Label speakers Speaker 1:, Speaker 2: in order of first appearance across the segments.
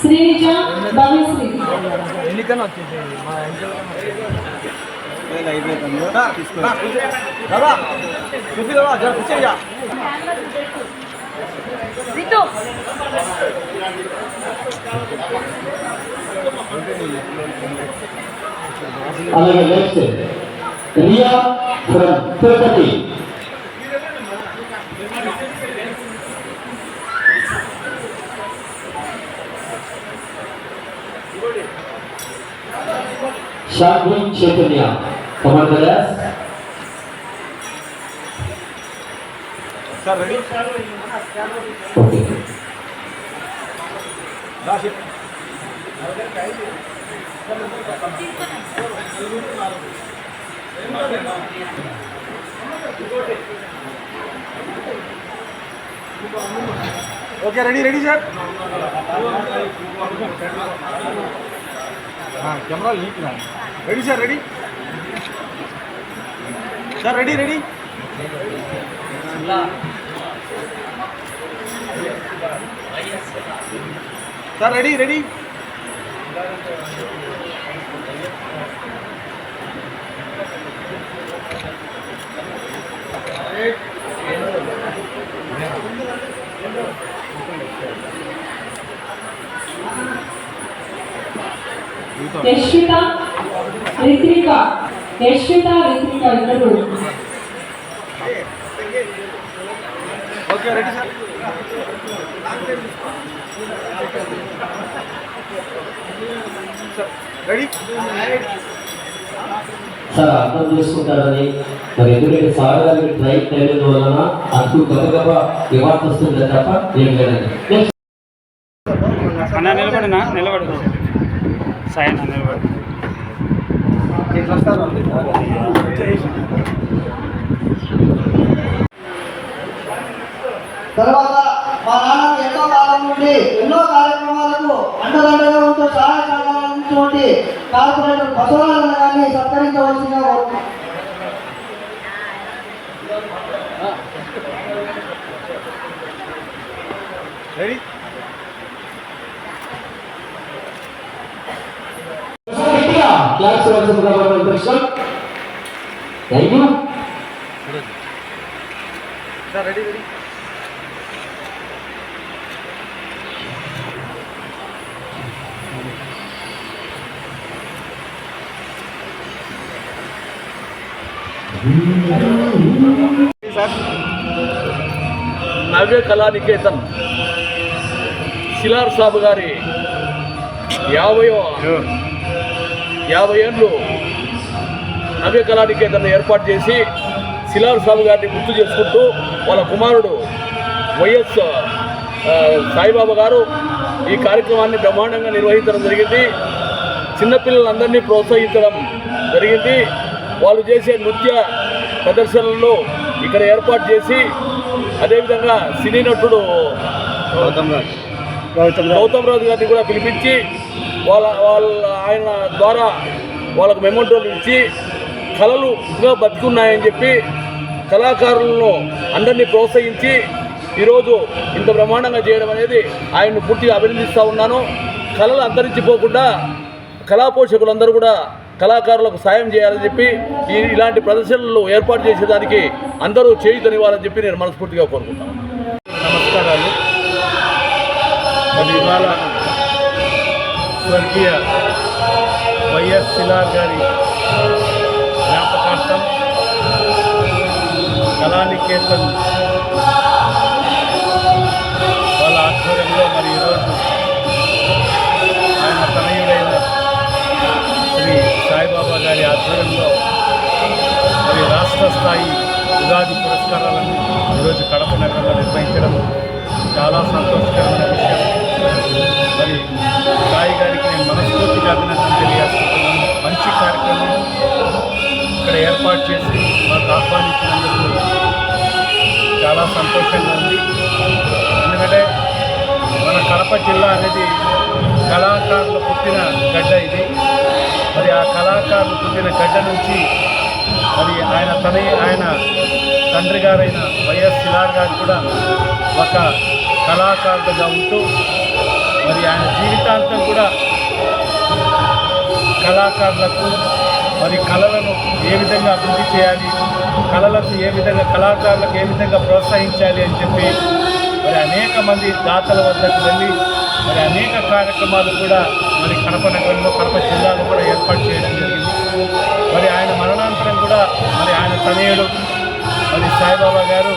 Speaker 1: శ్రీనిజ భవ్యశ్రీ
Speaker 2: ఎన్నికన్నా వచ్చేసేయండి మా ఇంట్లో
Speaker 3: అలాగే next Riya from Tirupati. Shanti Chaitanya. Come on
Speaker 2: with us.
Speaker 3: Sir,
Speaker 2: ready? Okay. Okay ready ready sir हाँ camera link ना ready sir ready sir ready ready sir ready ready
Speaker 1: Yashwitha Rithrika Yashwitha Rithrika ఇద్దరు
Speaker 2: okay ready sir. Sir ready?
Speaker 3: Sir అర్థం చేసుకుంటారని. మరి ఎందుకంటే sir గారికి train తెలియదు వలన అంటూ గబగబా వివాదం వస్తుంది తప్ప ఏం లేదండి.
Speaker 4: నిలబడినా? నిలబడు సాయి అన్న నిలబడు.
Speaker 5: తర్వాత మా నాన్న ఎన్నో కాలం నుండి ఎన్నో కార్యక్రమాలకు అండదండగా ఉంటూ సహాయ సహకారాలు అందించినటువంటి కార్పొరేటర్ బసవరాజన్న గారిని సత్కరించవలసిందిగా కోరుతున్నాం.
Speaker 2: రెడీ
Speaker 3: గట్టిగా క్లాస్ ఇవ్వాల్సిందిగా మనం Krishna thank you
Speaker 2: sir ready ready sir
Speaker 6: Navya Kalaniketan Shilar Sabu గారి యాభై యాభై ఏళ్ళు నవ్య కళానికేతన్ ఏర్పాటు చేసి శిలార్ సాబు గారిని గుర్తు చేసుకుంటూ వాళ్ళ కుమారుడు వైఎస్ సాయిబాబా గారు ఈ కార్యక్రమాన్ని బ్రహ్మాండంగా నిర్వహించడం జరిగింది. చిన్నపిల్లలందరినీ ప్రోత్సహించడం జరిగింది. వాళ్ళు చేసే నృత్య ప్రదర్శనలను ఇక్కడ ఏర్పాటు చేసి అదేవిధంగా సినీ నటుడు గౌతమ్ రాజు గారిని కూడా పిలిపించి వాళ్ళ వాళ్ళ ఆయన ద్వారా వాళ్ళకు మెమోటోలు ఇచ్చి కళలు ఇంకా బతుకున్నాయని చెప్పి కళాకారులను అందరినీ ప్రోత్సహించి ఈరోజు ఇంత బ్రహ్మాండంగా చేయడం అనేది ఆయన్ను పూర్తిగా అభినందిస్తూ ఉన్నాను. కళలు అంతరించిపోకుండా కళా పోషకులందరూ కూడా కళాకారులకు సాయం చేయాలని చెప్పి ఈ ఇలాంటి ప్రదర్శనలు ఏర్పాటు చేసేదానికి అందరూ చేయుతనివ్వాలని చెప్పి నేను మనస్ఫూర్తిగా కోరుకుంటాను
Speaker 7: నమస్కారాలు. మరి ఇవాళ స్వర్గీయ వైఎస్ సిలార్ గారి జ్ఞాపకార్థం కళానికేతన్ వాళ్ళ ఆధ్వర్యంలో మరి ఈరోజు ఆయన తనయుడైన శ్రీ సాయిబాబా గారి ఆధ్వర్యంలో మరి రాష్ట్ర స్థాయి ఉగాది పురస్కారాలను ఈరోజు కడప నగరంలో నిర్వహించడం చాలా సంతోషకరమైన విషయం. మరి సాయి గారికి నేను మనస్ఫూర్తిగా అభినందన తెలియజేస్తున్నాను. మంచి కార్యక్రమం ఇక్కడ ఏర్పాటు చేసి మాకు ఆహ్వానించినందుకు చాలా సంతోషంగా ఉంది. ఎందుకంటే మన కడప జిల్లా అనేది కళాకారులు పుట్టిన గడ్డ ఇది. మరి ఆ కళాకారులు పుట్టిన గడ్డ నుంచి మరి ఆయన తన ఆయన తండ్రి గారైన వైఎస్ శిలార్ గారు కూడా ఒక కళాకారుడుగా ఉంటూ మరి ఆయన జీవితాంతం కూడా కళాకారులకు మరి కళలను ఏ విధంగా అభివృద్ధి చేయాలి కళలకు ఏ విధంగా కళాకారులకు ఏ విధంగా ప్రోత్సహించాలి అని చెప్పి మరి అనేక మంది దాతల వద్దకు వెళ్ళి మరి అనేక కార్యక్రమాలు కూడా మరి కడప నగరంలో కడప జిల్లాలో కూడా ఏర్పాటు చేయడం జరిగింది. మరి ఆయన మరణాంతరం కూడా మరి ఆయన తనయుడు మరి సాయిబాబా గారు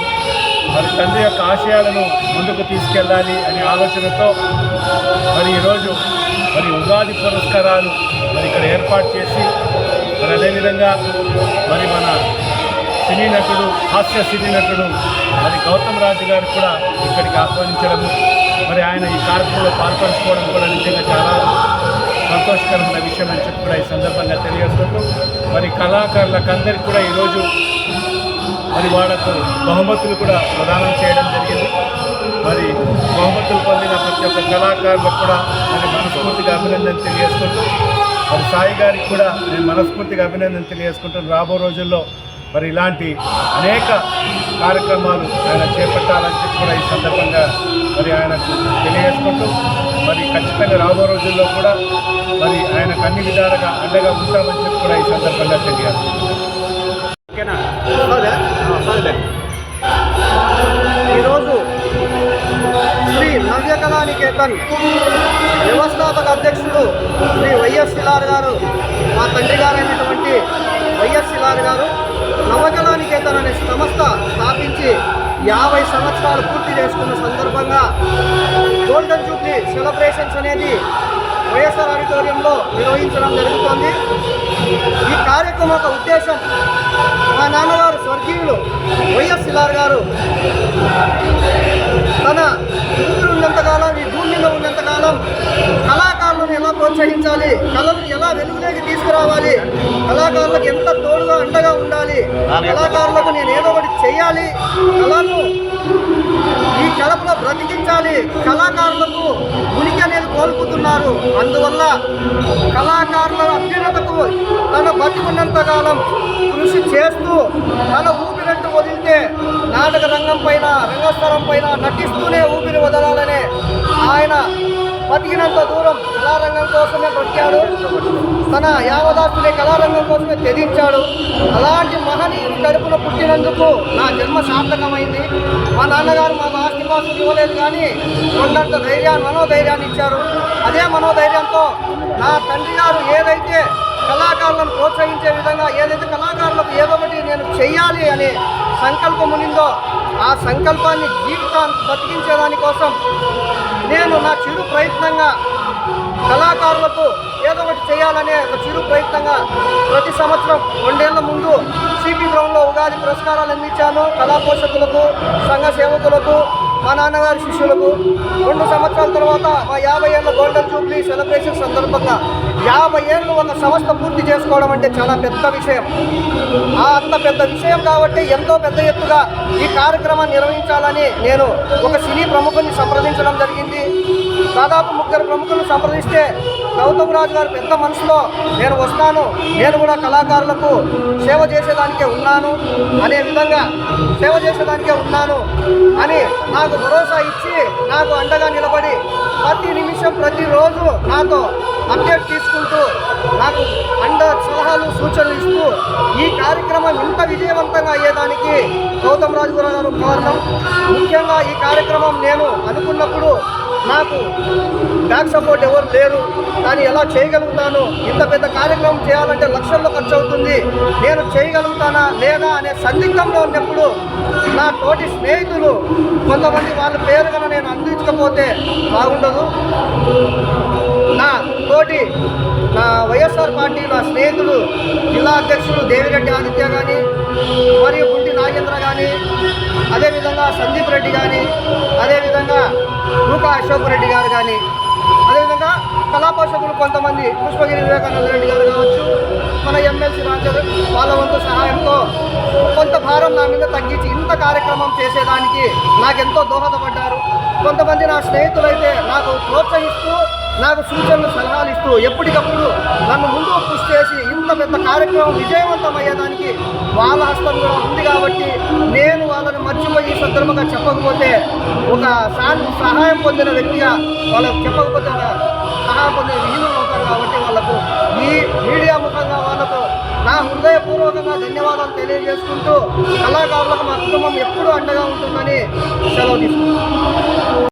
Speaker 7: మరి తండ్రి యొక్క ఆశయాలను ముందుకు తీసుకెళ్ళాలి అనే ఆలోచనతో మరి ఈరోజు మరి ఉగాది పురస్కారాలు మరి ఇక్కడ ఏర్పాటు చేసి మరి అదేవిధంగా మరి మన సినీ నటుడు హాస్య సినీ నటుడు మరి గౌతమ్ రాజు గారు కూడా ఇక్కడికి ఆహ్వానించడము మరి ఆయన ఈ కార్యక్రమంలో పాల్పంచుకోవడం కూడా నిజంగా చాలా సంతోషకరమైన విషయం అని చెప్పి కూడా ఈ సందర్భంగా తెలియజేసుకుంటూ మరి కళాకారులకు అందరికీ కూడా ఈరోజు మరి వాళ్ళకు బహుమతులు కూడా ప్రదానం చేయడం జరిగింది. మరి బహుమతులు పొందిన ప్రతి ఒక్క కళాకారులకు కూడా మరి మనస్ఫూర్తిగా అభినందన తెలియజేసుకుంటూ మరి సాయి గారికి కూడా నేను మనస్ఫూర్తిగా అభినందన తెలియజేసుకుంటాను రాబో రోజుల్లో మరి ఇలాంటి అనేక కార్యక్రమాలు ఆయన చేపట్టాలని చెప్పి కూడా ఈ సందర్భంగా మరి ఆయనకు తెలియజేసుకుంటూ మరి ఖచ్చితంగా రాబో రోజుల్లో కూడా మరి ఆయనకు అన్ని విధాలుగా అండగా ఉంటామని చెప్పి కూడా ఈ సందర్భంగా తెలియాలి ఓకేనా?
Speaker 5: చేతన్ వ్యవస్థాపక అధ్యక్షుడు శ్రీ వైఎస్ శిలార్ గారు మా తండ్రి గారైనటువంటి వైఎస్ శిలార్ గారు నవకళానికేతన్ అనే సంస్థ స్థాపించి యాభై సంవత్సరాలు పూర్తి చేసుకున్న సందర్భంగా గోల్డెన్ జూబ్లీ సెలబ్రేషన్స్ అనేది వైఎస్ఆర్ ఆడిటోరియంలో నిర్వహించడం జరుగుతోంది. ఈ కార్యక్రమం యొక్క ఉద్దేశం మా నాన్నగారు స్వర్గీయులు వైఎస్ శిలార్ గారు తన ఊపిరి ఉన్నంతకాలం ఈ భూమి మీద ఉన్నంతకాలం కళాకారులను ఎలా ప్రోత్సహించాలి కళలను ఎలా వెలుగులోకి తీసుకురావాలి కళాకారులకు ఎంత తోడుగా అండగా ఉండాలి? కళాకారులకు నేను ఏదో ఒకటి చేయాలి కళను ఈ కళలో బ్రతికించాలి కళాకారులకు ఉనికి అనేది కోల్పోతున్నారు. అందువల్ల కళాకారుల అభ్యున్నతకు తన బతికున్నంత కాలం కృషి చేస్తూ తన ఊపిరంటూ వదిలితే నాటక రంగం పైన రంగస్థలం పైన నటిస్తూనే ఊపిరి వదలాలనే ఆయన బతికినంత దూరం కళారంగం కోసమే బ్రతికాడు తన యావదాస్తుని కళారంగం కోసమే త్యజించాడు. అలాంటి మహనీయుని కడుపున పుట్టినందుకు నా జన్మ సార్థకమైంది. మా నాన్నగారు మాకు ఆస్తిపాస్తులు ఇవ్వలేదు కానీ కొండంత ధైర్యాన్ని మనోధైర్యాన్ని ఇచ్చారు. అదే మనోధైర్యంతో నా తండ్రి గారు ఏదైతే కళాకారులను ప్రోత్సహించే విధంగా ఏదైతే కళాకారులకు ఏదో ఒకటి నేను చెయ్యాలి అనే సంకల్పం ఉన్నిందో ఆ సంకల్పాన్ని జీవితాన్ని బతికించేదానికోసం నేను నా చిరు ప్రయత్నంగా కళాకారులకు ఏదో ఒకటి చేయాలనే ఒక చిరు ప్రయత్నంగా ప్రతి సంవత్సరం రెండేళ్ళ ముందు సిపి గ్రౌండ్లో ఉగాది పురస్కారాలు అందించాను. కళా పోషకులకు సంఘ సేవకులకు మా నాన్నగారి శిష్యులకు రెండు సంవత్సరాల తర్వాత మా యాభై ఏళ్ళ గోల్డెన్ జూబ్లీ సెలబ్రేషన్ సందర్భంగా యాభై ఏళ్ళు ఒక సంస్థ పూర్తి చేసుకోవడం అంటే చాలా పెద్ద విషయం. ఆ అంత పెద్ద విషయం కాబట్టి ఎంతో పెద్ద ఎత్తుగా ఈ కార్యక్రమాన్ని నిర్వహించాలని నేను ఒక సినీ ప్రముఖుని సంప్రదించడం జరిగింది. దాదాపు ముగ్గురు ప్రముఖులను సంప్రదిస్తే గౌతమ్ రాజు గారు పెద్ద మనసులో నేను వస్తాను నేను కూడా కళాకారులకు సేవ చేసేదానికే ఉన్నాను అనే విధంగా సేవ చేసేదానికే ఉన్నాను అని నాకు భరోసా ఇచ్చి నాకు అండగా నిలబడి ప్రతి నిమిషం ప్రతిరోజు నాతో అప్డేట్ తీసుకుంటూ నాకు అండ సలహాలు సూచనలు ఇస్తూ ఈ కార్యక్రమం ఇంత విజయవంతంగా అయ్యేదానికి గౌతమ్ రాజు గారు కారణం. ముఖ్యంగా ఈ కార్యక్రమం నేను అనుకున్నప్పుడు నాకు బ్యాక్ సపోర్ట్ ఎవరు లేరు. కానీ ఎలా చేయగలుగుతాను? ఇంత పెద్ద కార్యక్రమం చేయాలంటే లక్షల్లో ఖర్చు అవుతుంది. నేను చేయగలుగుతానా లేదా అనే సందిగ్ధంలో ఉన్నప్పుడు నా తోటి స్నేహితులు కొంతమంది వాళ్ళ పేరు కన్నా నేను అందించకపోతే జిల్లా దేవిరెడ్డి ఆదిత్య కానీ మరియు గుంటి నాగేంద్ర కానీ అదేవిధంగా సందీప్ రెడ్డి కానీ అదేవిధంగా నూకా అశోక్ రెడ్డి గారు కానీ అదేవిధంగా కళాపోషకులు కొంతమంది పుష్పగిరి వివేకానంద రెడ్డి గారు కావచ్చు మన ఎమ్మెల్సీ రాజర్ వాళ్ళ వంతు సహాయంతో కొంత భారం నా మీద తగ్గించి ఇంత కార్యక్రమం చేసేదానికి నాకెంతో దోహదపడ్డారు. కొంతమంది నా స్నేహితులైతే నాకు ప్రోత్సహిస్తూ నాకు సూచనలు సలహాలు ఇస్తూ ఎప్పటికప్పుడు నన్ను ముందుకు కృషి చేసి ఇంత పెద్ద కార్యక్రమం విజయవంతం అయ్యేదానికి వాళ్ళ హస్తం కూడా ఉంది కాబట్టి నేను వాళ్ళని మర్చిపోయి సందర్భంగా చెప్పకపోతే ఒక సహాయం పొందిన వ్యక్తిగా వాళ్ళకు చెప్పకపోతే సహాయం పొందిన వీలులు అవుతారు కాబట్టి వాళ్ళకు ఈ మీడియా ముఖంగా వాళ్ళకు నా హృదయపూర్వకంగా ధన్యవాదాలు తెలియజేసుకుంటూ కళాకారులకు మా కుటుంబం ఎప్పుడూ అండగా ఉంటుందని సెలవు తీసుకుంటాను